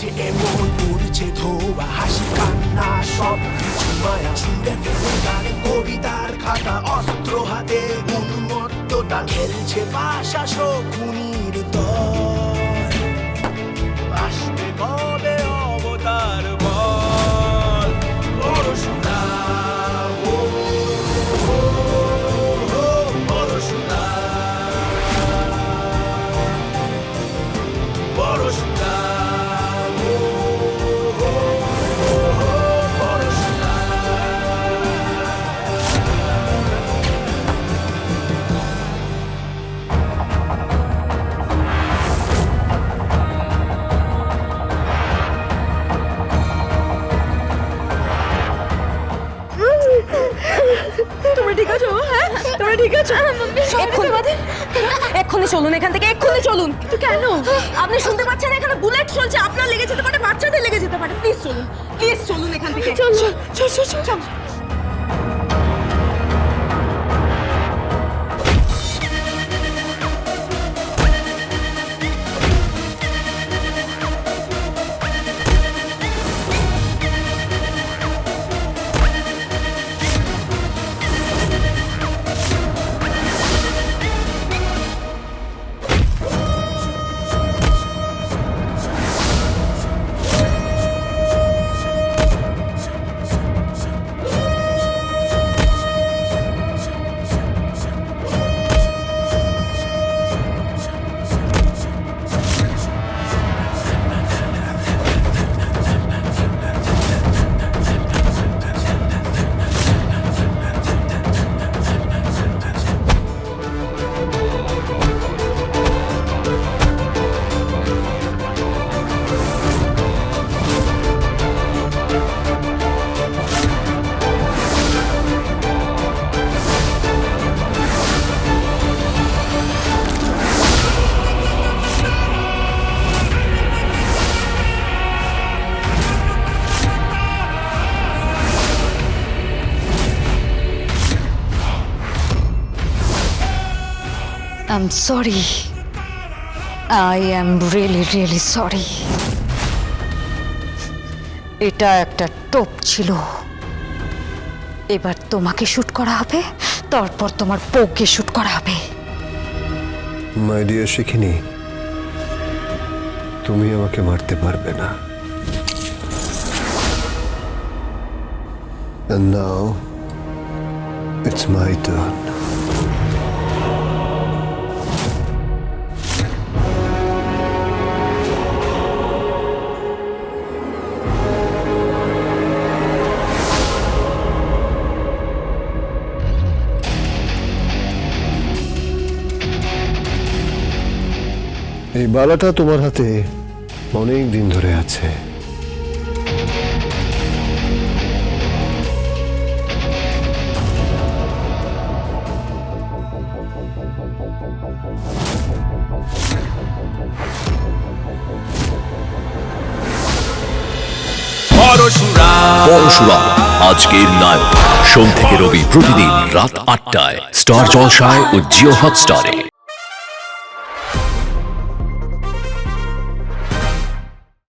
আছে এমন উড়ছে ধোয়া, হাসি, কান্না, সব কিছু মায়া ছুড়ে ফেলে তার কবিতার খাতা, অস্ত্র হাতে উন্মত্ততা, খেলছে পাশা শকুনির দল। ঠিক আছো? হ্যাঁ তোমরা ঠিক আছো? এক্ষুনি এক্ষুনি চলুন এখান থেকে এক্ষুনি চলুন। কিন্তু কেন? আপনি শুনতে পাচ্ছেন এখানে বুলেট চলছে আপনার লেগে যেতে পারে বাচ্চাদের লেগে যেতে পারে। প্লিজ চলুন প্লিজ চলুন এখান থেকে। চল চল চল চল চল। I am sorry I am really really sorry এটা একটা টোপ ছিল। এবার তোমাকে শুট করা হবে, তারপর তোমার বউকে শুট করা হবে। মাই ডিয়ার শিখিনি, তুমি আমাকে মারতে পারবে না। And now, it's my turn. এই বালাটা তোমার হাতে অনেক দিন ধরে আছে। পরশুরা। পরশুরা আজকের নায়ক সোম থেকে রবি প্রতিদিন রাত আটটায়। স্টার জলসায় ও জিও হটস্টারে।